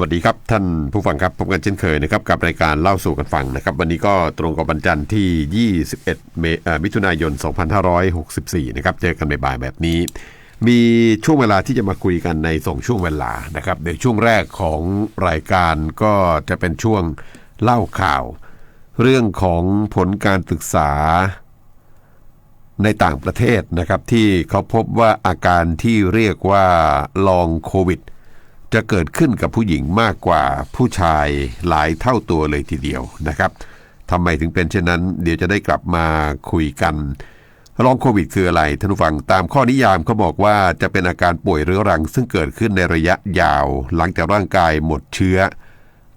วัสดีครับท่านผู้ฟังครับพบกันเช่นเคยนะครับกับรายการเล่าสู่กันฟังนะครับ วันนี้ก็ตรงกับวันจันทร์ที่ 21เมมิถุนายน 2564 นะครับเจอกันบ่ายๆแบบนี้ มีช่วงเวลาที่จะมาคุยกันในส่งช่วงเวลานะครับในช่วงแรกของรายการก็จะเป็นช่วงเล่าข่าว เรื่องของผลการศึกษาในต่างประเทศนะครับที่เขาพบว่าอาการที่เรียกว่าลองโควิด จะเกิดขึ้นกับผู้หญิงมากกว่าผู้ชายหลายเท่าตัวเลยทีเดียวนะครับทำไมถึงเป็นเช่นนั้น เดี๋ยวจะได้กลับมาคุยกันลองโควิดคืออะไรท่านผู้ฟังตามข้อนิยามเขาบอกว่าจะเป็นอาการป่วยเรื้อรัง ซึ่งเกิดขึ้นในระยะยาว หลังจากร่างกายหมดเชื้อ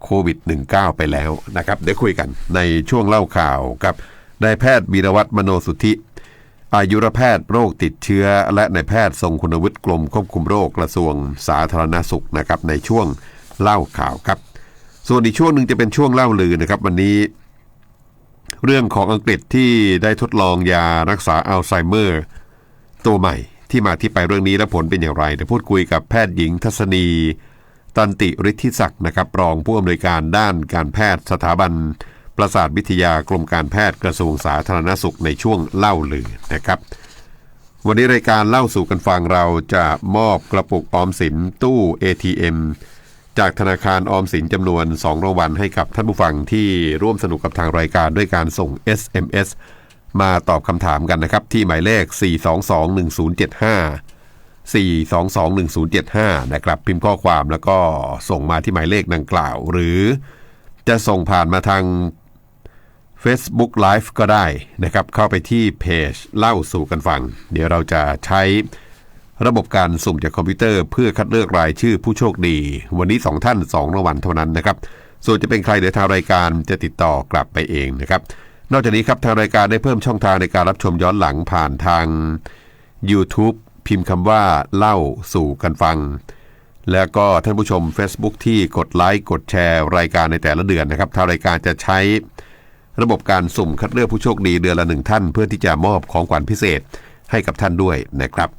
โควิด -19 ไปแล้วนะครับเดี๋ยวคุยกันในช่วงเล่าข่าวกับนายแพทย์วีรวัตรมโนสุทธิ อายุรแพทย์โรคติดเชื้อ และนายแพทย์ทรงคุณวุฒิกรมควบคุมโรคกระทรวงสาธารณสุขนะครับในช่วงเล่าข่าวครับ ส่วนอีกช่วงหนึ่งจะเป็นช่วงเล่าลือนะครับวันนี้ เรื่องของอังกฤษที่ได้ทดลองยารักษาอัลไซเมอร์ ตัวใหม่ที่มาที่ไปเรื่องนี้และผลเป็นอย่างไรเดี๋ยวพูดคุยกับแพทย์หญิงทัศนี ตันติฤทธิศักดิ์นะครับรองผู้อำนวยการด้านการแพทย์สถาบัน ประสาทวิทยากรมการแพทย์กระทรวงสาธารณสุขในช่วงเล่าลือนะครับ วันนี้รายการเล่าสู่กันฟังเราจะมอบกระปุกออมสินตู้ ATM จากธนาคารออมสินจำนวน 2รางวัลให้กับท่านผู้ฟังที่ร่วมสนุกกับทางรายการด้วยการส่ง SMS มาตอบคำถามกันนะครับ ที่หมายเลข 4221075 4221075 นะครับ พิมพ์ข้อความแล้วก็ส่งมาที่หมายเลขดังกล่าว หรือจะส่งผ่านมาทาง Facebook Live ก็ได้นะครับ เข้าไปที่เพจเล่าสู่กันฟัง เดี๋ยวเราจะใช้ระบบการสุ่มจากคอมพิวเตอร์เพื่อคัดเลือกรายชื่อผู้โชคดี วันนี้ 2 ท่าน 2รางวัลเท่านั้นนะครับ ส่วนจะเป็นใครเดี๋ยวทางรายการจะติดต่อกลับไปเองนะครับ นอกจากนี้ครับทางรายการได้เพิ่มช่องทางในการรับชมย้อนหลังผ่านทาง YouTube พิมพ์คำว่าเล่าสู่กันฟัง แล้วก็ท่านผู้ชม Facebook ที่กดไลค์กดแชร์รายการในแต่ละเดือนนะครับทางรายการจะใช้ ระบบการสุ่มคัดเลือกผู้โชคดีเดือนละหนึ่งท่าน เพื่อที่จะมอบของขวัญพิเศษให้กับท่านด้วยนะครับ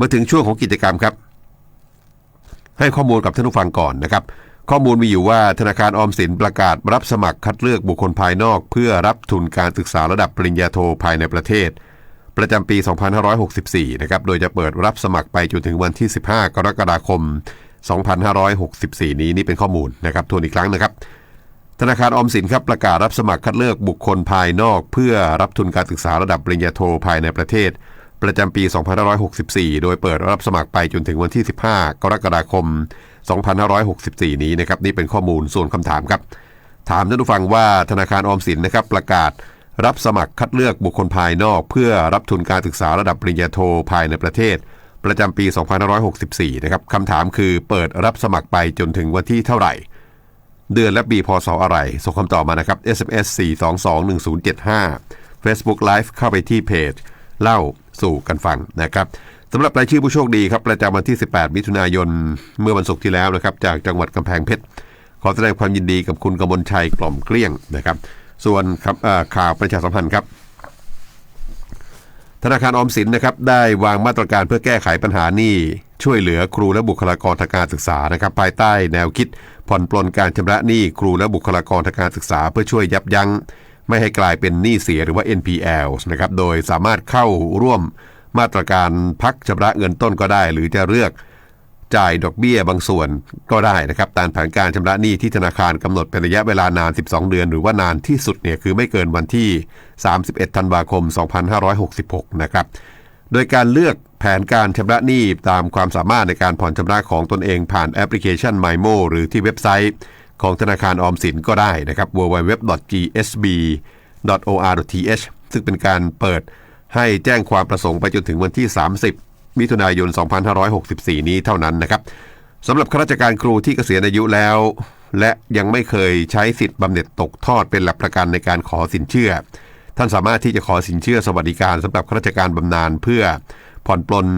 มาถึงช่วงของกิจกรรมครับ ให้ข้อมูลกับท่านผู้ฟังก่อนนะครับ ข้อมูลมีอยู่ว่าธนาคารออมสินประกาศรับสมัครคัดเลือกบุคคลภายนอก เพื่อรับทุนการศึกษาระดับปริญญาโทภายในประเทศ ประจำปี 2564 นะครับ โดยจะเปิดรับสมัครไปจนถึงวันที่ 15 กรกฎาคม 2564 นี้นี่เป็นข้อมูลนะครับทวนอีกครั้งนะครับ ธนาคารออมสินครับประกาศรับสมัครคัดเลือกบุคคลภายนอก เพื่อรับทุนการศึกษาระดับปริญญาโทภายในประเทศ ประจำปี 2564 โดยเปิดรับสมัครไปจนถึงวันที่ 15 กรกฎาคม 2564 นี้นะครับนี่เป็นข้อมูลส่วนคำถามครับ ถามท่านผู้ฟังว่าธนาคารออมสินนะครับประกาศรับสมัครคัดเลือกบุคคลภายนอก เพื่อรับทุนการศึกษาระดับปริญญาโทภายในประเทศ ประจำปี 2564 นะครับคำถามคือเปิดรับสมัครไปจนถึงวันที่เท่าไหร่ เดือนและปีพศอะไร ส่งคำตอบมานะครับ SMS 4221075 Facebook Live เข้าไปที่เพจ เล่าสู่กันฟังนะครับสำหรับรายชื่อผู้โชคดีครับ ประจำวันที่ 18 มิถุนายน เมื่อวันศุกร์ที่แล้วนะครับ จากจังหวัดกำแพงเพชร ขอแสดงความยินดีกับคุณกมลชัยกล่อมเกลี้ยงนะครับ ส่วนครับข่าวประชาสัมพันธ์ครับธนาคารออมสินนะครับได้วางมาตรการเพื่อแก้ไขปัญหาหนี้ ช่วยเหลือครูและบุคลากรทางการศึกษานะครับภายใต้แนวคิด ผ่อนปลนการชำระหนี้ครูและบุคลากรทางการศึกษา เพื่อช่วยยับยั้งไม่ให้กลายเป็นหนี้เสียหรือว่า NPL นะครับโดยสามารถเข้าร่วมมาตรการพักชำระเงินต้นก็ได้ หรือจะเลือกจ่ายดอกเบี้ยบางส่วนก็ได้นะครับตามแผนการชำระหนี้ที่ธนาคารกำหนดเป็นระยะเวลานาน 12 เดือน หรือว่านานที่สุดเนี่ยคือไม่เกินวันที่ 31 ธันวาคม 2566 นะครับ โดยการเลือก แผนการชำระหนี้ตามความสามารถในการผ่อนชำระของตนเองผ่านแอปพลิเคชัน MyMo หรือที่เว็บไซต์ของธนาคารออมสินก็ได้นะครับ www.gsb.or.th ซึ่งเป็นการเปิดให้แจ้งความประสงค์ไปจนถึงวันที่ 30 มิถุนายน 2564 นี้เท่านั้นนะครับสำหรับข้าราชการครูที่เกษียณอายุแล้ว และยังไม่เคยใช้สิทธิ์บำเหน็จตกทอดเป็นหลักประกันในการขอสินเชื่อ ท่านสามารถที่จะขอสินเชื่อสวัสดิการสำหรับข้าราชการบำนาญเพื่อ ผ่อนปลน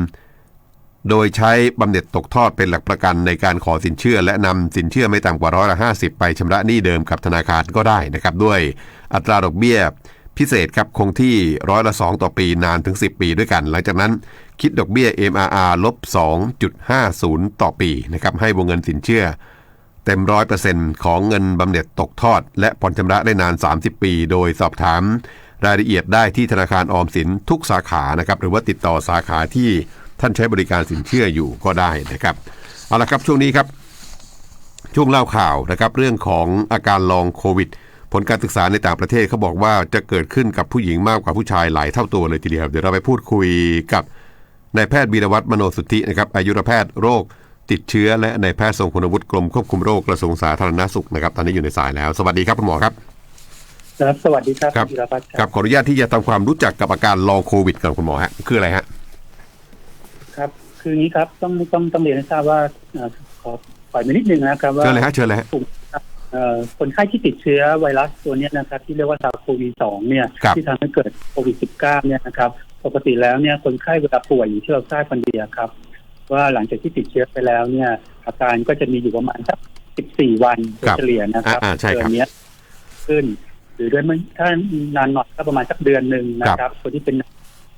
โดยใช้บำเหน็จตกทอดเป็นหลักประกันในการขอสินเชื่อ และนำสินเชื่อไม่ต่ำกว่าร้อยละห้าสิบไปชำระหนี้เดิมกับธนาคารก็ได้นะครับด้วยอัตราดอกเบี้ยพิเศษครับคงที่ร้อยละ 2 ต่อปีนานถึง 10 ปีด้วยกัน หลังจากนั้นคิดดอกเบี้ย MRR ลบ 2.50 ต่อปีนะครับให้วงเงินสินเชื่อ เต็มร้อยเปอร์เซ็นของเงินบำเหน็จตกทอด และผ่อนชำระได้นาน 30 ปี โดยสอบถาม รายละเอียดได้ที่ธนาคารออมสินทุกสาขานะครับหรือว่าติดต่อสาขาที่ท่านใช้บริการสินเชื่ออยู่ก็ได้นะครับเอาละครับช่วงนี้ครับ ช่วงเล่าข่าวนะครับเรื่องของอาการลองโควิด ผลการศึกษาในต่างประเทศเขาบอกว่าจะเกิดขึ้นกับผู้หญิงมากกว่าผู้ชายหลายเท่าตัวเลยทีเดียวเดี๋ยวเราไปพูดคุยกับนายแพทย์บีรวัตรมโนสุทธินะครับอายุรแพทย์โรคติดเชื้อและนายแพทย์ทรงคุณวุฒิกรมควบคุมโรคกระทรวงสาธารณสุขนะครับตอนนี้อยู่ในสายแล้ว สวัสดีครับคุณหมอครับ ครับสวัสดีครับครับณธีรพัฒน์ครับขออนุญาตที่จะทำความรู้จักกับอาการลองโควิดกับคุณหมอฮะคืออะไรฮะ ครับ คืออย่างนี้ครับต้องต้องต้องเรียนให้ทราบว่าเอ่อขอปล่อยมานิดนึงนะครับว่าเชิญเลยฮะเชิญเลยฮะกลุ่มเอ่อคนไข้ที่ติดเชื้อไวรัสตัวเนี้ยนะครับ ที่เรียกว่าซาโควีสองเนี่ย ครับ ที่ทำให้เกิดโควิด -19 เนี่ยนะครับ ปกติแล้วเนี่ยคนไข้เวลาป่วยอย่างที่เราทราบกันดีอะครับ ว่าหลังจากที่ติดเชื้อไปแล้วเนี่ย อาการก็จะมีอยู่ประมาณสัก 14 วันโดยครับเฉลี่ยนะครับอ่าๆใช่ครับ เดือนเนี้ยขึ้น หรือด้วยมันถ้านานหน่อยก็ประมาณสักเดือนหนึ่งนะครับ คนที่เป็นหนัก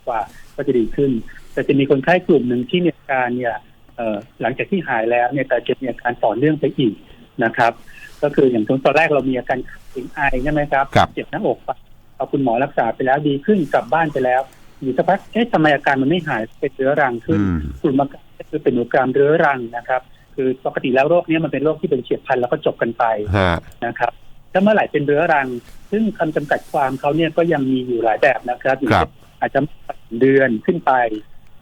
กว่าก็จะดีขึ้น แต่จะมีคนไข้กลุ่มหนึ่งที่มีอาการเนี่ยเอ่อหลังจากที่หายแล้วเนี่ยแต่จะมีอาการต่อเนื่องไปอีกนะครับ ก็คืออย่างตอนแรกเรามีอาการถึงไอใช่ไหมครับครับ เจ็บหน้าอกไปพอคุณหมอรักษาไปแล้วดีขึ้นกลับบ้านไปแล้วอยู่สักพักเอ๊ะทำไมอาการมันไม่หายเป็นเรื้อรังขึ้นอืมกลุ่มอาการก็คือเป็นอุกามเรื้อรังนะครับ คือปกติแล้วโรคเนี้ยมันเป็นโรคที่เป็นเฉียบพลันแล้วก็จบกันไปฮะนะครับ ถ้าเมื่อไหร่เป็นเรื้อรัง ซึ่งคำจำกัดความเขาเนี่ยก็ยังมีอยู่หลายแบบนะครับอย่างครัเช่บนอาจจะมากกว่าเดือนขึ้นไป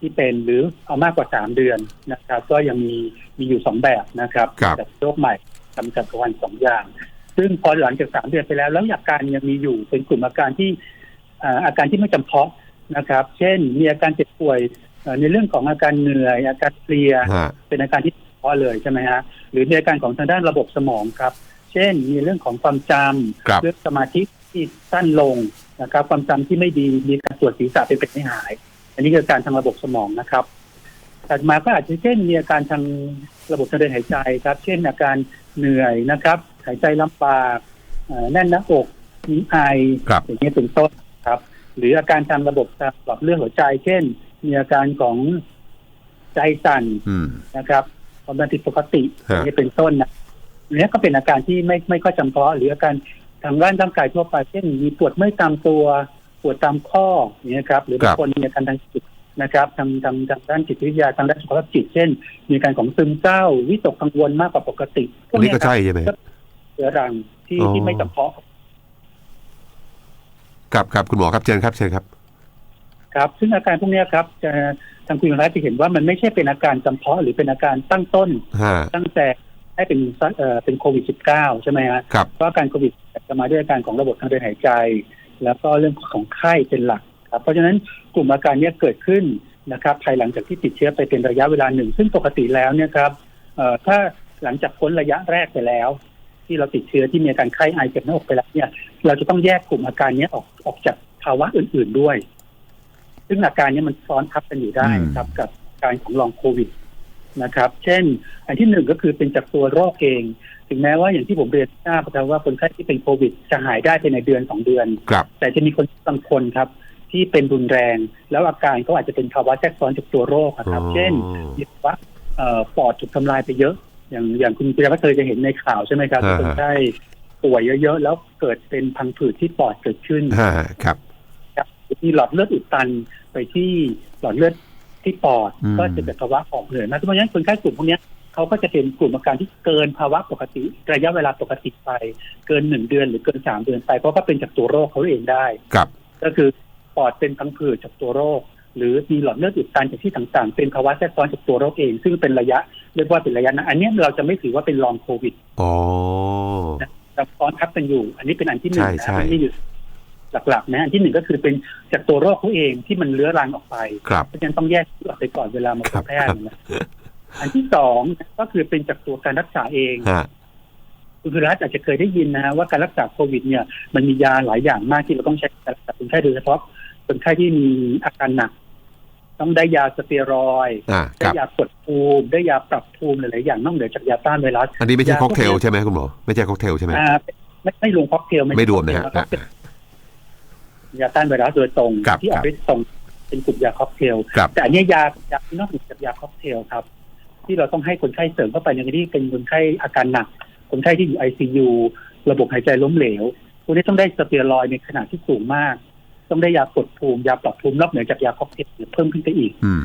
ที่เป็นหรือเอามากกว่าสามเดือนนะครับ ก็ยังมีมีอยู่สองแบบนะครับครับจากโรคใหม่จำกัดความสองอย่าง ซึ่งพอหลังจากสามเดือนไปแล้ว แล้วอาการยังมีอยู่เป็นกลุ่มอาการที่อ่าอาการที่ไม่จำเพาะนะครับ เช่นมีอาการเจ็บป่วยเอ่อในเรื่องของอาการเหนื่อยอาการเพลียฮะเป็นอาการที่เฉพาะเลยใช่ไหมฮะหรือมีอาการของทางด้านระบบสมองครับ เช่น มีเรื่องของความจครับำเรื่องสมาธิที่สั้นลงนะครับ ความจำที่ไม่ดีมีการปวดศีรษะเป็นเป็นไม่หาย อันนี้คืออาการทางระบบสมองนะครับถัดมาก็อาจจะเช่นมีอาการทางระบบทางเดินหายใจครับ เช่นอาการเหนื่อยนะครับ หายใจลำบากเอ่อแน่นหน้าอกมีไอครับอย่างนี้ยเป็นต้นครับ หรืออาการทางระบบหลอดเลือดหัวใจ เช่น มีอาการของใจสั่นอืมนะครับความดันผิดปกติฮะอย่างนี้เป็นต้นนะอั นนี้ก็เป็นอาการที่ไม่ไม่ค่อยจำเพาะหรืออาการทางร่างร่างกายทั่วไปเช่นมีปวดเมื่อยตามตัว ปวดตามข้ออย่างนี้ยครับ หรือบางคนมีอาการทางจิตนะครับทางทางทางด้านจิตวิทยาทางด้านสุขภาพจิตเช่น มีอาการของซึมเศร้า วิตกกังวลมากกว่าปกติพวอันนี้เยก็ครับใช่ใช่ไหมเรื้อรังที่อ๋อที่ไม่จำเพาะครับครับคุณหมอครับเชิญครับเชิญครับ ครับ ซึ่งอาการพวกเนี้ยครับ จะทางคุณรัฐจะเห็นว่ามันไม่ใช่เป็นอาการจำเพาะหรือเป็นอาการตั้งต้นฮะตั้งแต่ ให้เป็นเอ่อเป็นโควิด -19 ใช่ไหมฮะครับเพราะอาการโควิดจะมาด้วยอาการของระบบทางเดินหายใจ แล้วก็เรื่องของไข้เป็นหลักครับเพราะฉะนั้นกลุ่มอาการเนี้ยเกิดขึ้นนะครับภายหลังจากที่ติดเชื้อไปเป็นระยะเวลาหนึ่ง ซึ่งปกติแล้วเนี่ยครับเอ่อถ้าหลังจากพ้นระยะแรกไปแล้ว ที่เราติดเชื้อที่มีอาการไข้ไอเจ็บหน้าอกไปแล้วเนี่ย เราจะต้องแยกกลุ่มอาการเนี้ยออกออกจากภาวะอื่น ๆด้วย ซึ่งอาการเนี้ยมันซ้อนทับกันอยู่ได้ครับกับการของลองโควิด นะครับ เช่น อันที่หนึ่งก็คือเป็นจากตัวโรคเอง ถึงแม้ว่าอย่างที่ผมเรียนทราบนะครับว่าคนไข้ที่เป็นโควิดจะหายได้ภายในเดือนสองเดือนครับแต่จะมีคนบางคนครับ ที่เป็นรุนแรง แล้วอาการก็อาจจะเป็นภาวะแทรกซ้อนจากตัวโรคอะครับอ๋อเช่นมีภาวะเอ่อปอดถูกทำลายไปเยอะ อย่างอย่างคุณพิรพัฒน์เคยจะเห็นในข่าวใช่ไหมครับที่คนไข้ป่วยเยอะๆแล้วเกิดเป็นพังผืดที่ปอดเกิดขึ้นฮะครับครับมีหลอดเลือดอุดตันไปที่หลอดเลือด ที่ปอดอืมก็จะเกิดภาวะหอบเหนื่อยมากเพราะฉะนั้นคนไข้กลุ่มพวกเนี้ยเขาก็จะเป็นกลุ่มอาการที่เกินภาวะปกติ ระยะเวลาปกติไป เกินหนึ่งเดือนหรือเกินสามเดือนไป เพราะว่าเป็นจากตัวโรคเขาเองได้ครับ ก็คือปอดเป็นพังผืดจากตัวโรค หรือมีหลอดเลือดอุดตันจากที่ต่างๆ เป็นภาวะแทรกซ้อนจากตัวโรคเอง ซึ่งเป็นระยะเรียกว่าเป็นระยะนะอันเนี้ยเราจะไม่ถือว่าเป็นลองโควิดอ๋อแต่ซ้อนทับกันอยู่ อันนี้เป็นอันที่หนึ่งใช่นะใช่อันนี้อยู่ หลักๆนะอันที่หนึ่งก็คือเป็นจากตัวโรคเขาเองที่มันเลื้อรังออกไป ครับเพราะฉะนั้นต้องแยกออกไปก่อนเวลามาพครับบแพทย์นะอันที่สองก็คือเป็นจากตัวการรักษาเองฮะคุณธีรัตน์อาจจะเคยได้ยินนะฮะว่าการรักษาโควิด เนี่ย มันมียาหลายอย่างมากที่เราต้องใช้ในการรักษาคนไข้โดยเฉพาะคนไข้ที่มีอาการหนัก ต้องได้ยาสเตียรอยด์อ่าคได้รับยากดภูมิได้ยาปรับภูมิหลายๆอย่างนอกเหนือจากยาต้านไวรัสอันนี้ไม่ใช่ยาค็อกเทลพวกนี้ใช่ไหมคุณหมอไม่ใช่ค็อกเทลใช่ไหมอ่าไม่ไม่รวมค็อกเทลไม่รวมนะฮะค็อกเทล ยาต้านไวรัสโดยตรง ครับที่ออกฤทธิ์ตรงเป็นกลุ่มยาค็อกเทล ครับแต่อันเนี้ยยายาที่นอกเหนือจากยาค็อกเทลครับ ที่เราต้องให้คนไข้เสริมเข้าไปในกรณีที่เป็นคนไข้อาการหนัก คนไข้ที่อยู่ ICU ระบบหายใจล้มเหลวพวกนี้ต้องได้สเตียรอยด์ในขนาดที่สูงมาก ต้องได้ยากดภูมิยาปรับภูมินอกเหนือจากยาค็อกเทลเพิ่มขึ้นไปอีกอืม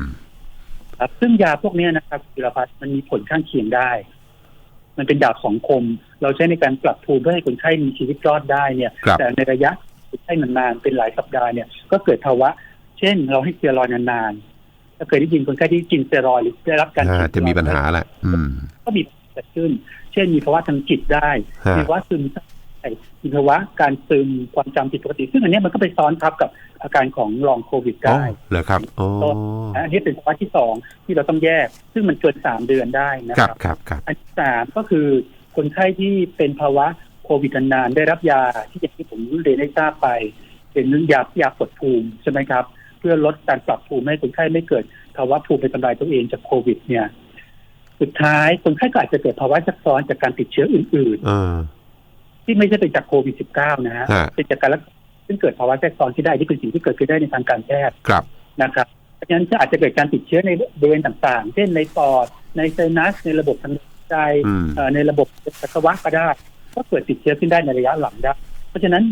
ครับซึ่งยาพวกเนี้ยนะครับจิรพัฒน์มันมีผลข้างเคียงได้ มันเป็นดาบของคม เราใช้ในการปรับภูมิเพื่อให้คนไข้มีชีวิตรอดได้เนี่ย ครับ แต่ในระยะ คนไข้นานๆเป็นหลายสัปดาห์เนี่ยก็เกิดภาวะ เช่น เราให้สเตียรอยด์นานๆถ้าเคยได้ยินคนไข้ที่กินสเตียรอยด์หรือได้รับการอ่าฉีดจะมีปัญหาแหละอืมก็มีเกิดขึ้น เช่นมีภาวะทางจิตได้ฮะมีภาวะซึมเศร้าได้มีภาวะการซึมความจำผิดปกติ ซึ่งอันเนี้ยมันก็ไปซ้อนทับกับอาการของลองโควิดอ๋อได้เหรอครับอ๋ออันนี้เป็นภาวะที่สองที่เราต้องแยก ซึ่งมันเกินสามเดือนได้นะคครัรับบครับครับอันที่สามก็คือคนไข้ที่เป็นภาวะโค วิดนานๆได้รับยาที่อย่างที่ผมเรียนให้ทราบไป เป็นยายากดภูมิใช่ไหมครับ เพื่อลดการปรับภูมิให้คนไข้ไม่เกิดภาวะภูมิเป็นทำลายตัวเองจากโควิด เนี่ย สุดท้ายคนไข้ก็อาจจะเกิดภาวะซับซ้อนจากการติดเชื้ออื่นเออๆที่ไม่ใช่เป็นจากโควิด -19 นะฮะฮะเป็นจากการรักษาซึ่งเกิดภาวะแทรกซ้อนที่ได้ที่เป็นสิ่งที่เกิดขึ้นได้ในทางการแพทย์ครับนะครับเพราะฉะนั้นจะอาจจะเกิดการติดเชื้อในบริเวณต่างๆ เช่นในปอดในไซนัสในระบบทางเดินหายใจอืมเอ่อในระบบปัสสาวะก็ได้ ก็เกิดติดเชื้อขึ้นได้ในระยะหลังได้เพราะฉะนั้น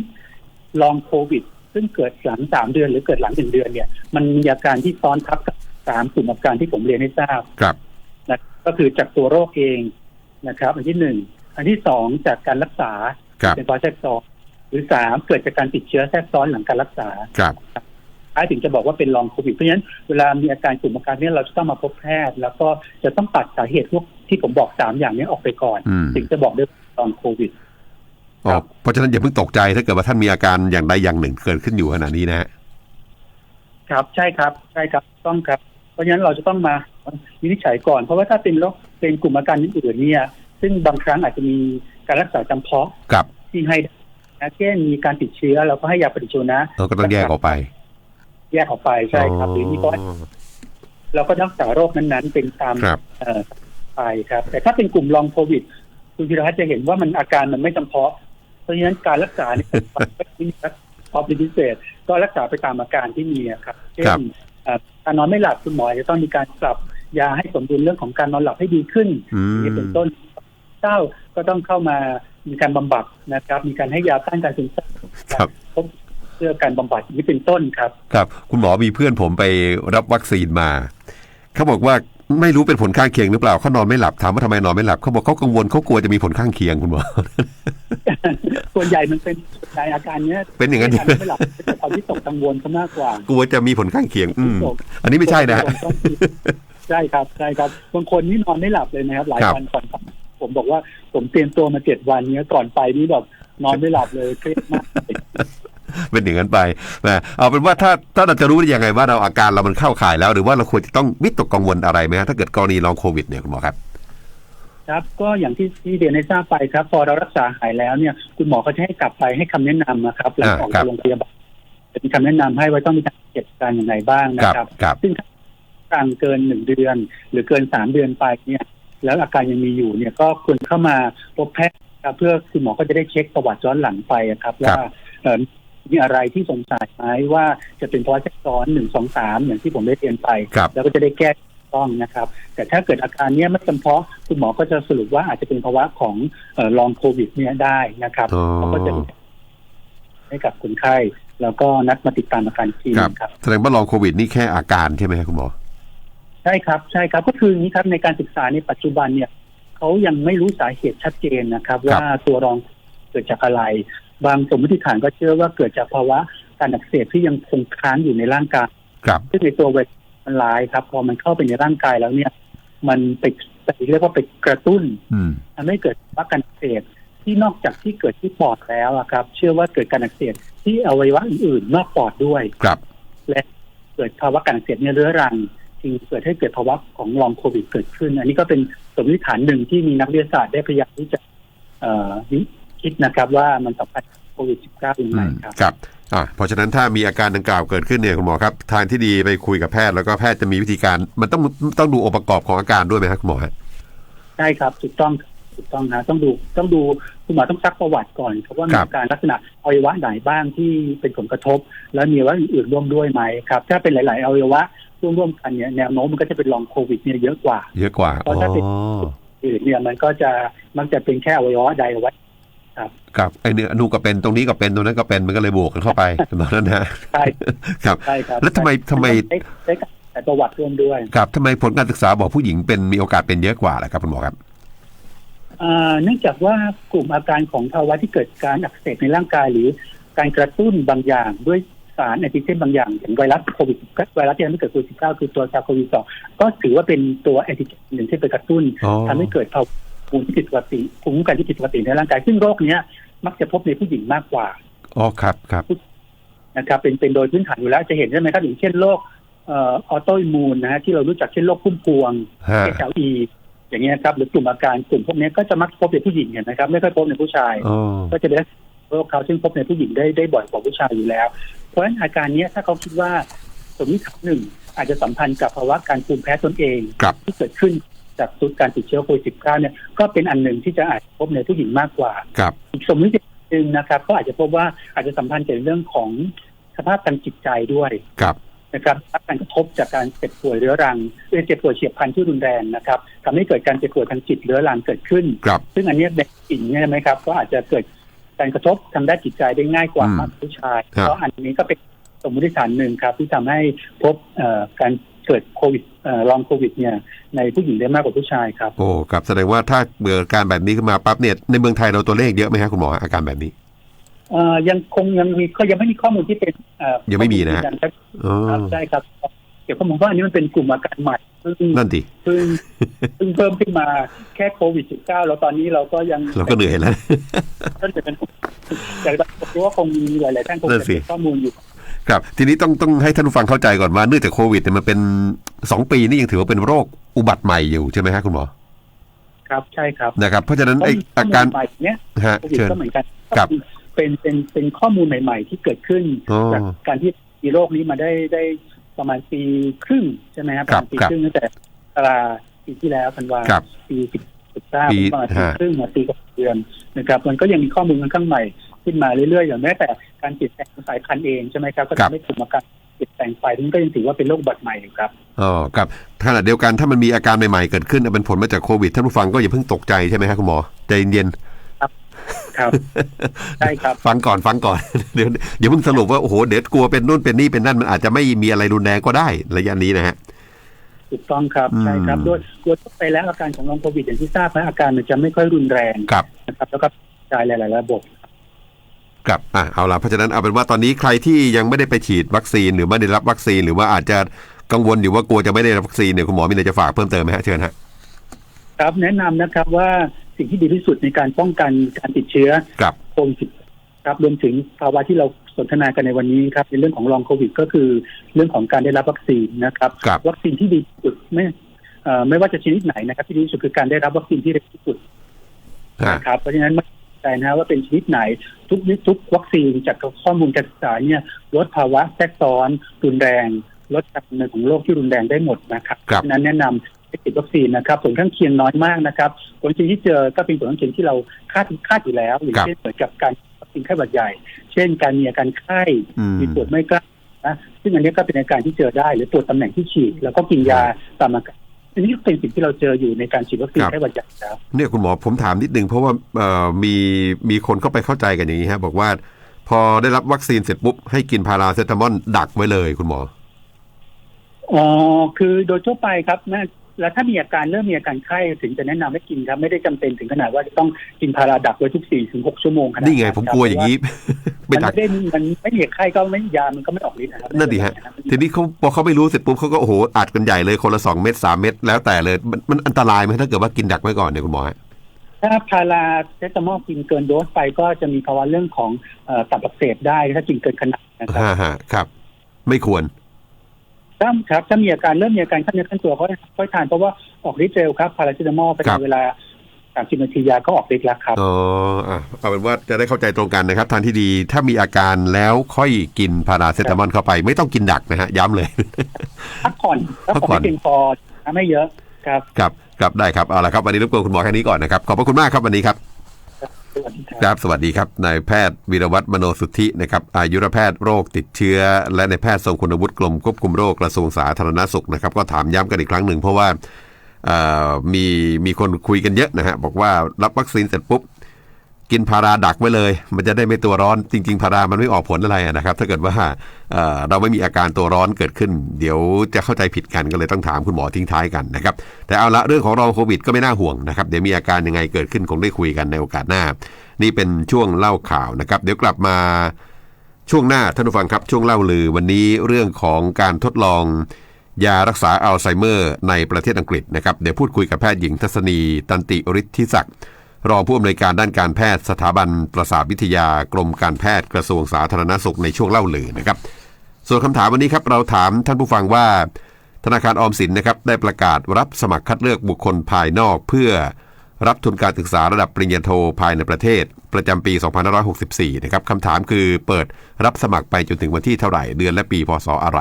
ลองโควิด ซึ่งเกิดหลังสามเดือนหรือเกิดหลังหนึ่งเดือนเนี่ย มันมีอาการที่ซ้อนทับกับสามกลุ่มอาการที่ผมเรียนให้ทราบครับนะก็คือจากตัวโรคเองนะครับ อันที่หนึ่งอันที่สองจากการรักษาครับเป็นภาวะแทรกซ้อนหรือสามเกิดจากการติดเชื้อแทรกซ้อนหลังการรักษาครับ ท้ายถึงจะบอกว่าเป็นลองโควิดเพราะฉะนั้นเวลามีอาการกลุ่มอาการเนี้เราจะต้องมาพบแพทย์ แล้วก็จะต้องตัดสาเหตุพวกที่ผมบอกสามอย่างนี้ออกไปก่อนอืมถึงจะบอกได้ว่าลองโควิดอ๋อเพราะฉะนั้นอย่าเพิ่งตกใจถ้าเกิดว่าท่านมีอาการอย่างใดอย่างหนึ่งเกิดขึ้นอยู่ขณะนี้นะฮะครับใช่ครับใช่ครับต้องครับ เพราะฉะนั้นเราจะต้องมาวินิจฉัยก่อน เพราะว่าถ้าเป็นโรคเป็นกลุ่มอาการอื่นๆเนี่ย ซึ่งบางครั้งอาจจะมีการรักษาจำเพาะครับที่ให้นะเช่นมีการติดเชื้อเราก็ให้ยาปฏิชีวนะเราก็ต้องแยกออกไป แยกออกไปใช่ครับหรือมีก็อ๋อเราก็รักษาโรคนั้นๆ เป็นตามครับเอ่อไปครับ แต่ถ้าเป็นกลุ่มลองโควิด คุณพิรพัฒน์จะเห็นว่ามันอาการมันไม่จำเพาะ เพราะฉะนั้นการรักษาเนี่ยไม่มีรักษาเป็นพิเศษก็รักษาไปตามอาการที่มีอะครับเช่ครันบเอ่อการนอนไม่หลับคุณหมอจะต้องมีการปรับยาให้สมดุลเรื่องของการนอนหลับให้ดีขึ้นอือย่างนี้มเป็นต้นเจ้าก็ต้องเข้ามามีการบำบัดนะครับ มีการให้ยาต้านการซึมเศร้าครับพบ เพื่อการบำบัดอย่างนี้เป็นต้นครับ ครับ คุณหมอมีเพื่อนผมไปรับวัคซีนมาเขาบอกว่าไม่รู้เป็นผลข้างเคียงหรือเปล่าเขานอนไม่หลับถามว่าทำไมนอนไม่หลับเขาบอกเขากังวลเขากลัวจะมีผลข้างเคียงคุณหมอส่วนใหญ่มันเป็นในอาการเนี้ยเป็นอย่างนั้นการไม่หลับเป็นความที่ตกกังวลซะมากกว่ากลัวจะมีผลข้างเคียง อืมอันนี้ไม่ใช่นะฮะต้องใช่ครับใช่ครับบางคนนี่นอนไม่หลับเลยนะครับ หลายครับวันก่อนไปผมบอกว่าผมเตรียมตัวมาเจ็ดวันเนี้ยก่อนไปนี่แบบนอนไม่หลับเลยเครียดมาก เป็นอย่างนั้นไปนะเอาเป็นว่าถ้าถ้าเราจะรู้ได้ยังไงว่าเราอาการเรามันเข้าข่ายแล้ว หรือว่าเราควรจะต้องวิตกกังวลอะไรไหมฮะถ้าเกิดกรณีลองโควิดเนี่ยคุณหมอครับ ครับก็อย่างที่ที่เรียนให้ทราบไปครับ พอเรารักษาหายแล้วเนี่ย คุณหมอเขาจะให้กลับไปให้คำแนะนำนะครับหลังออกครัจากบโรงพยาบาลจะมีคำแนะนำให้ว่าต้องมีการเก็บการอย่างไรบ้างนะครับครับครับซึ่งถ้ากลางเกินหนึ่งเดือน หรือเกินสามเดือนไปเนี่ย แล้วอาการยังมีอยู่เนี่ยก็ควรเข้ามาพบแพทย์ครับเพื่อคุณหมอก็จะได้เช็คประวัติย้อนหลังไปอะครับว่าเอ่อ มีอะไรที่สงสัยไหมว่าจะเป็นภาวะแทรกซ้อนหนึ่งสองสามอย่างที่ผมได้เรียนไป ครับแล้วก็จะได้แก้ถูกต้องนะครับ แต่ถ้าเกิดอาการเนี้ยไม่จำเพาะคุณหมอก็จะสรุปว่าอาจจะเป็นภาวะของลองโควิด เนี่ยได้นะครับอ๋อ เขาก็จะให้กับคนไข้ แล้วก็นัดมาติดตามอาการอีกทีครับนึงครับ แสดงว่าลองโควิดนี่แค่อาการใช่ไหมครับคุณหมอ ใช่ครับใช่ครับก็คืออย่างนี้ครับในการศึกษาในปัจจุบันเนี่ยเขายังไม่รู้สาเหตุชัดเจนนะครับ ว่าตัวรองเกิดจากอะไร บางสมมติฐานก็เชื่อว่าเกิดจากภาวะการอักเสบที่ยังคงค้างอยู่ในร่างกายครับซึ่งในตัวไวรัสมันร้ายครับ พอมันเข้าไปในร่างกายแล้วเนี่ย มันไปไปเรียกว่าไปกระตุ้นอืมทำให้เกิดภาวะการอักเสบที่นอกจากที่เกิดที่ปอดแล้วอะครับ เชื่อว่าเกิดการอักเสบที่อวัยวะอื่นๆนอกปอดด้วยครับ และเกิดภาวะการอักเสบเนี่ยเรื้อรังจึงเกิดให้เกิดภาวะของลองโควิดเกิดขึ้น อันนี้ก็เป็นสมมติฐานหนึ่งที่มีนักวิทยาศาสตร์ได้พยายามที่จะเอ่อวิ คิดนะครับว่ามันสัมพันธ์กับโควิด -19 ยังอืไงมครับครับอ่าเพราะฉะนั้นถ้ามีอาการดังกล่าวเกิดขึ้นเนี่ยคุณหมอครับ ทางที่ดีไปคุยกับแพทย์แล้วก็แพทย์จะมีวิธีการ มันต้องต้องดูองค์ประกอบของอาการด้วยไหมครับคุณหมอฮะใช่ครับถูกต้องถูกต้องนะต้องดูต้องดูคุณหมอต้องซักประวัติก่อนครับว่ามีอาการลักษณะอวัยวะไหนบ้างที่เป็นผลกระทบ แล้วมีอวัยวะอื่นๆร่วมด้วยไหมครับ ถ้าเป็นหลาย ๆ อวัยวะร่วมๆกันเนี่ยแนวโน้มมันก็จะเป็นลองโควิดเนี่ยเยอะกว่า เยอะกว่าเพราะถ้าเป็นอ๋ออื่นเนี่ยมันก็จะมักจะเป็นแค่อวัยวะใดอวัยวะ ครับไอเนื้ออนูก็เป็นตรงนี้ก็เป็นตรงนั้นก็เป็นมันก็เลยบวกกันเข้าไปแบบนั้นนะฮะใช่ครับใช่ครับแล้วทำไมทำไมได้ได้แต่ประวัติร่วมด้วย ครับทำไมผลการศึกษาบอกผู้หญิงเป็นมีโอกาสเป็นเยอะกว่าล่ะครับคุณหมอครับอ่าเนื่องจากว่ากลุ่มอาการของภาวะที่เกิดการอักเสบในร่างกายหรือการกระตุ้นบางอย่างด้วยสารแอนติเจนบางอย่างอย่างไวรัสโควิดไวรัสที่ทำให้เกิดโควิด -19 คือตัวซาโควี2ก็ถือว่าเป็นตัวแอนติเจนหนึ่งที่ไปกระตุ้นอ๋อทำให้เกิดภาวะ ภูมิที่ผิดปกติภูมิคุ้มกันที่ผิดปกติในร่างกายซึ่งโรคเนี้ย มักจะพบในผู้หญิงมากกว่าอ๋อครับครับนะครับเป็นเป็นโดยพื้นฐานอยู่แล้วจะเห็นใช่ไหมครับอย่างเช่นโรคเออโตอิมูนนะฮะที่เรารู้จักเช่นโรคพุ่มพวงฮะ SLE อย่างเงี้ยครับหรือกลุ่มอาการกลุ่มพวกนี้ก็จะมักพบในผู้หญิงเห็นไหมครับ ไม่ค่อยพบในผู้ชายอ๋อก็จะเป็นโรคเขาซึ่งพบในผู้หญิงได้ได้บ่อยกว่าผู้ชายอยู่แล้ว เพราะฉะนั้นอาการเนี้ยถ้าเขาคิดว่าสมมติหนึ่งอาจจะสัมพันธ์กับภาวะการภูมิแพ้ตนเองครับที่เกิดขึ้น จากสุดการติดเชื้อโควิด -19 เนี่ยก็เป็นอันหนึ่งที่จะอาจพบในผู้หญิงมากกว่า ครับ อีกสมมติหนึ่งนะครับก็อาจจะพบว่าอาจจะสัมพันธ์กับเรื่องของสภาพทางจิตใจด้วยครับนะครับรับการกระทบจากการเจ็บป่วยเรื้อรังเอ่อเจ็บป่วยเฉียบพลันที่รุนแรงนะครับทำให้เกิดการเจ็บป่วยทางจิตเรื้อรังเกิดขึ้นครับซึ่งอันเนี้ยเด็กหญิงเนี่ยใช่ไหมครับ ก็อาจจะเกิดการกระทบทางด้านจิตใจได้ง่ายกว่าอืมมากกว่าผู้ชายครับเพราะอันนี้ก็เป็นสมมติฐานหนึ่งครับ ที่ทำให้พบเอ่อการ เกิดโควิดเอ่อลองโควิดเนี่ยในผู้หญิงได้มากกว่าผู้ชายครับ โอ้ครับแสดงว่าถ้าเกิดการแบบนี้ขึ้นมาปั๊บเนี่ยในเมืองไทยเราตัวเลขเยอะไหมครับคุณหมออาการแบบนี้เอ่อยังคงยังมีก็ยังไม่มีข้อมูลที่เป็นเอ่อยังไม่มีนะฮะข้อลยืยัชัดอ๋อครับใช่ครับเกี่ยวกับผมว่าอันนี้มันเป็นกลุ่มอาการใหม่ซึ่งนั่นดิซึ่งซึ่งเพิ่มขึ้นมาแค่โควิด -19 แล้วตอนนี้เราก็ยังเราก็เหนื่อยแล้วก็จะเป็นแต่ผมรู้ว่าคงมีหลาย ๆ ท่านคงนั่จะนสิมีข้อมูลอยู่ ครับทีนี้ต้องต้องให้ท่านผู้ฟังเข้าใจก่อนว่าเนื่องจากโควิดเนี่ยมันเป็นสองปีนี่ยังถือว่าเป็นโรคอุบัติใหม่อยู่ใช่ไหมฮะคุณหมอครับใช่ครับนะครับ เพราะฉะนั้นเพราะไอมีข้อามูลการใหม่เนี้ยฮะโควิดเชิญก็เหมือนกันครับเป็นเป็นเป็นข้อมูลใหม่ ๆ ที่เกิดขึ้นอ๋อจากการที่มีโรคนี้มาได้ได้ประมาณปีครึ่งใช่ไหมครับประมาณปีครับครึ่งตั้งแต่ตราปีที่แล้วธันวาครับปีสิบสิบเก้าปีประมาณปีฮะครึ่งมาปีกับเดือนนะครับ มันก็ยังมีข้อมูลค่อนข้างใหม่ ขึ้นมาเรื่อยๆ อย่างแม้แต่การเปลี่ยนแปลงของสายพันธุ์เองใช่ไหมครับ ก็ครับทำให้กลุ่มอาการเปลี่ยนแปลงไปนั้นก็ยังถือว่าเป็นโรคอุบัติใหม่อยู่ครับอ๋อครับขณะเดียวกันถ้ามันมีอาการใหม่ๆเกิดขึ้นเป็นผลมาจากโควิดท่านผู้ฟังก็อย่าเพิ่งตกใจใช่ไหมครับคุณหมอใจเย็นครับใช่ครับๆฟังก่อนฟังก่อนเดี๋ยวอย่าเพิ่งสรุปว่าโอ้โหเดี๋ยวกลัวเป็นนู่นเป็นนี่เป็นนั่นมันอาจจะไม่มีอะไรรุนแรงก็ได้ระยะนี้นะฮะถูกต้องครับอืมใช่ครับโดยโดยทั่วไปแล้วอาการของลองโควิดอย่างที่ทราบนะอาการมันจะไม่ค่อยรุนแรงครับนะครับแล้วก็กระจายหลาย ๆ ระบบ ครับอะเอาละเพราะฉะนั้นเอาเป็นว่าตอนนี้ใครที่ยังไม่ได้ไปฉีดวัคซีนหรือไม่ได้รับวัคซีน หรือว่าอาจจะกังวลอยู่ว่ากลัวจะไม่ได้รับวัคซีนเนี่ยคุณหมอมีอะไรจะฝากเพิ่มเติมไหมฮะเชิญฮะครับแนะนำนะครับว่าสิ่งที่ดีที่สุดในการป้องกันการติดเชื้อครับโควิดครับรวมถึงภาวะที่เราสนทนากันในวันนี้ครับในเรื่องของลองโควิด ก็คือเรื่องของการได้รับวัคซีนนะครับครับวัคซีนที่ดีที่สุดไม่เอ่อไม่ว่าจะชนิดไหนนะครับ ที่ดีที่สุดคือการได้รับวัคซีนที่เร็วที่สุดฮะนะครับเพราะฉะนั้นไม่ ใจนะว่าเป็นชนิดไหนทุกทุกวัคซีนจากข้อมูลการศึกษาเนี่ยลดภาวะแทรกซ้อนรุนแรง ลดการดำเนินของโรคที่รุนแรงได้หมดนะครับครับเพาะฉะนั้นแนะนำให้ติดวัคซีนนะครับผลข้างเคียงน้อยมากนะครับผลข้างเคียงที่เจอก็เป็นผลข้างเคียงที่เราคาดคาดอยู่แล้วอย่างครับเช่นเหมือนกับการวัคซีนไข้หวัดใหญ่ เช่น การมีอาการไข้อืมมีปวดไม่กล้านะซึ่งอันนี้ก็เป็นอาการที่เจอได้หรือปวดตำแหน่งที่ฉีด แล้วก็กินยาตามอาการ อันนี้ก็เป็นสิ่งที่เราเจออยู่ในการฉีดวัคซีนครับไข้หวัดใหญ่แล้วเนี่ยคุณหมอผมถามนิดนึงเพราะว่าเอ่อมีมีคนเข้าไปเข้าใจกันอย่างนี้ฮะบอกว่า พอได้รับวัคซีนเสร็จปุ๊บให้กินพาราเซตามอลดักไว้เลยคุณหมออ๋อคือโดยทั่วไปครับแม่ แล้วถ้ามีอาการเริ่มมีอาการไข้ถึงจะแนะนำให้กินครับ ไม่ได้จำเป็นถึงขนาดว่าจะต้องกินพาราดักไว้ทุกสี่ถึงหกชั่วโมงขนาดนี่ไงผมกลัวอย่างนี้นี้ไปมันดักไม่ได้มันไม่มีไข้ก็ไม่ยามันก็ไม่ออกฤทธิ์นะครับนั่นดิฮะทีนี้เขาพอเขาไม่รู้เสร็จปุ๊บเขาก็โอ้โหอัดกันใหญ่เลยคนละสองเม็ดสามเม็ดแล้วแต่เลยมันมันอันตรายไหมถ้าเกิดว่ากินดักไว้ก่อนเนี่ยคุณหมอฮะถ้าพาราเซตามอลกินเกินโดสไปก็จะมีภาวะเรื่องของเอ่อตับอักเสบได้ถ้ากินเกินขนาดนะครับฮ่าฮ่าครับ ไม่ควร ถ้าครับถ้ามีอาการเริ่มมีอาการขั้นเนื้อขั้นตัวก็ค่อยทานเพราะว่าออกฤทธิ์เร็วครับพาราเซตามอลไปครับในเวลาสามสิบนาทียาก็ออกฤทธิ์แล้วครับอ๋ออะเอาเป็นว่าจะได้เข้าใจตรงกันนะครับทางที่ดีถ้ามีอาการแล้วค่อยกินพาราเซตามอลเข้าไป ไม่ต้องกินดักนะฮะย้ำเลยพักผ่อนพักพักผ่ผ่ออนนให้เพียงพอนะไม่เยอะครับครับครับได้ครับเอาละครับวันนี้รบกวนคุณหมอแค่นี้ก่อนนะครับขอบพระคุณมากครับวันนี้ครับสวัสดี ครับสวัสดีครับนายแพทย์วีรวัตรมโนสุทธินะครับอายุรแพทย์โรคติดเชื้อ และในแพทย์ทรงคุณวุฒิกรมควบคุมโรคกระทรวงสาธารณสุขนะครับ ก็ถามย้ำกันอีกครั้งหนึ่งเพราะว่ามีมีคนคุยกันเยอะนะฮะบอกว่ารับวัคซีนเสร็จปุ๊บ กินพาราดักไว้เลย มันจะได้ไม่ตัวร้อนจริง ๆ พารามันไม่ออกผลอะไรนะครับ ถ้าเกิดว่าเอ่อเราไม่มีอาการตัวร้อนเกิดขึ้น เดี๋ยวจะเข้าใจผิดกันก็เลยต้องถามคุณหมอทิ้งท้ายกันนะครับ แต่เอาละเรื่องของรองโควิดก็ไม่น่าห่วงนะครับ เดี๋ยวมีอาการยังไงเกิดขึ้นคงได้คุยกันในโอกาสหน้า นี่เป็นช่วงเล่าข่าวนะครับ เดี๋ยวกลับมาช่วงหน้าท่านผู้ฟังครับช่วงเล่าลือวันนี้เรื่องของการทดลองยารักษาอัลไซเมอร์ในประเทศอังกฤษนะครับเดี๋ยวพูดคุยกับแพทย์หญิงทัศนีตันติฤทธิศักดิ์ รองผู้อำนวยการด้านการแพทย์สถาบันประสาทวิทยากรมการแพทย์กระทรวงสาธารณสุขในช่วงเล่าเลือนะครับ ส่วนคำถามวันนี้ครับเราถามท่านผู้ฟังว่า ธนาคารออมสินนะครับได้ประกาศรับสมัครคัดเลือกบุคคลภายนอก เพื่อรับทุนการศึกษาระดับปริญญาโทภายในประเทศ ประจำปี 2564 นะครับคำถามคือเปิดรับสมัครไปจนถึงวันที่เท่าไหร่ เดือนและปีพศอะไร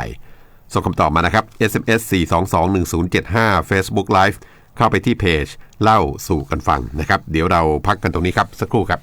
ส่งคำตอบมานะครับ SMS 4221075 Facebook Live เข้าไปที่เพจ เล่าสู่กันฟังนะครับ เดี๋ยวเราพักกันตรงนี้ครับสักครู่ครับ